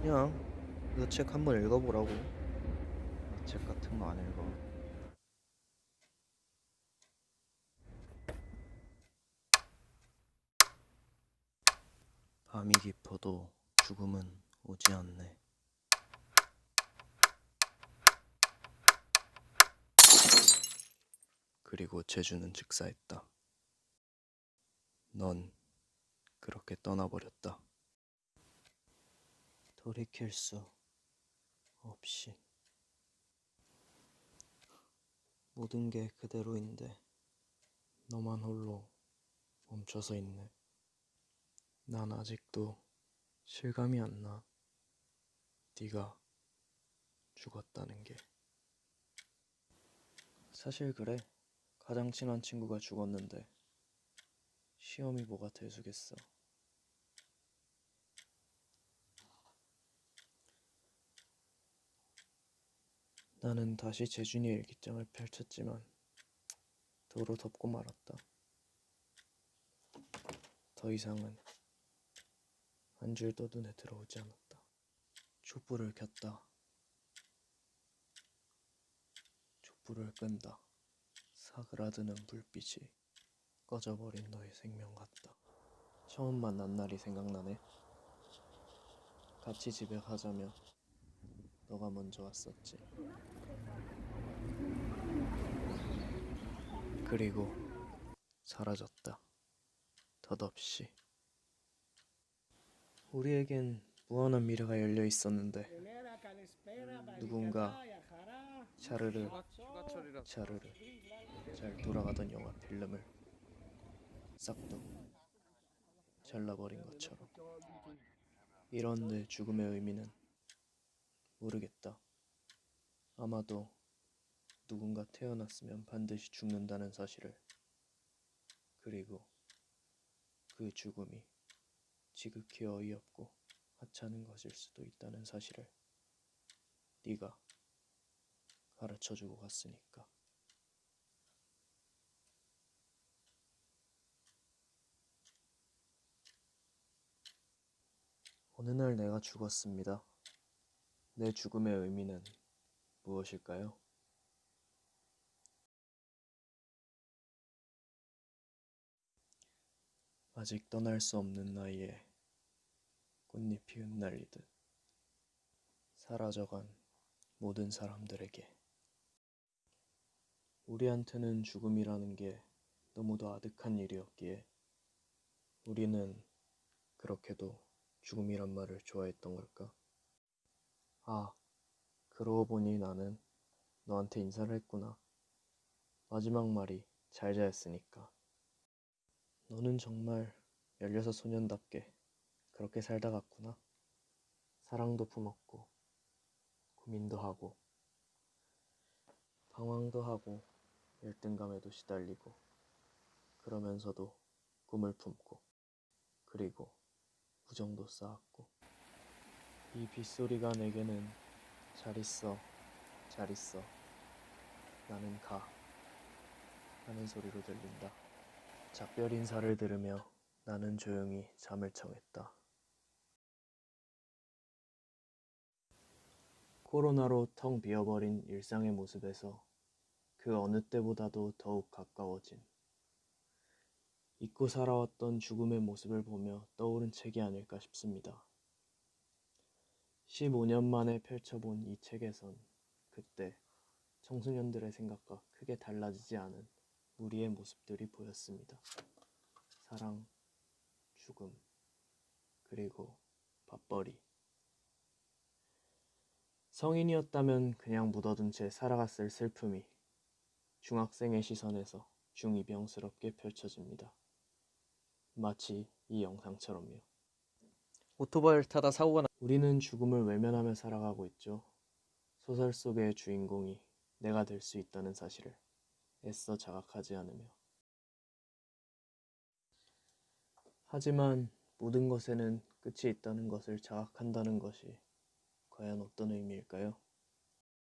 그냥 너책 한번 읽어보라고. 나책 같은 거 안 읽어. 밤이 깊어도 죽음은 오지 않네. 그리고 제주는 즉사했다. 넌 그렇게 떠나버렸다. 돌이킬 수 없이 모든 게 그대로인데 너만 홀로 멈춰서 있네. 난 아직도 실감이 안 나. 네가 죽었다는 게. 사실 그래. 가장 친한 친구가 죽었는데 시험이 뭐가 대수겠어. 나는 다시 재준이 일기장을 펼쳤지만 도로 덮고 말았다. 더 이상은 한 줄도 눈에 들어오지 않았다. 촛불을 켰다. 촛불을 끈다. 사그라드는 불빛이 꺼져버린 너의 생명 같다. 처음 만난 날이 생각나네. 같이 집에 가자며 너가 먼저 왔었지. 그리고 사라졌다. 덧없이. 우리에겐 무한한 미래가 열려 있었는데 누군가 샤르르 샤르르 잘 돌아가던 영화 필름을 싹둑 잘라버린 것처럼 이런 내 죽음의 의미는 모르겠다. 아마도 누군가 태어났으면 반드시 죽는다는 사실을 그리고 그 죽음이 지극히 어이없고 하찮은 것일 수도 있다는 사실을 네가 가르쳐주고 갔으니까. 어느 날 내가 죽었습니다. 내 죽음의 의미는 무엇일까요? 아직 떠날 수 없는 나이에 꽃잎이 흩날리듯 사라져간 모든 사람들에게 우리한테는 죽음이라는 게 너무도 아득한 일이었기에 우리는 그렇게도 죽음이란 말을 좋아했던 걸까? 아, 그러고 보니 나는 너한테 인사를 했구나. 마지막 말이 잘 자였으니까. 너는 정말 16 소년답게 그렇게 살다 갔구나. 사랑도 품었고, 고민도 하고, 방황도 하고, 열등감에도 시달리고, 그러면서도 꿈을 품고, 그리고 우정도 쌓았고, 이 빗소리가 내게는 잘 있어, 잘 있어, 나는 가, 하는 소리로 들린다. 작별 인사를 들으며 나는 조용히 잠을 청했다. 코로나로 텅 비어버린 일상의 모습에서 그 어느 때보다도 더욱 가까워진 잊고 살아왔던 죽음의 모습을 보며 떠오른 책이 아닐까 싶습니다. 15년 만에 펼쳐본 이 책에선 그때 청소년들의 생각과 크게 달라지지 않은 우리의 모습들이 보였습니다. 사랑, 죽음, 그리고 밥벌이. 성인이었다면 그냥 묻어둔 채 살아갔을 슬픔이 중학생의 시선에서 중이병스럽게 펼쳐집니다. 마치 이 영상처럼요. 오토바이를 타다 사고가 나. 우리는 죽음을 외면하며 살아가고 있죠. 소설 속의 주인공이 내가 될 수 있다는 사실을 애써 자각하지 않으며. 하지만 모든 것에는 끝이 있다는 것을 자각한다는 것이 과연 어떤 의미일까요?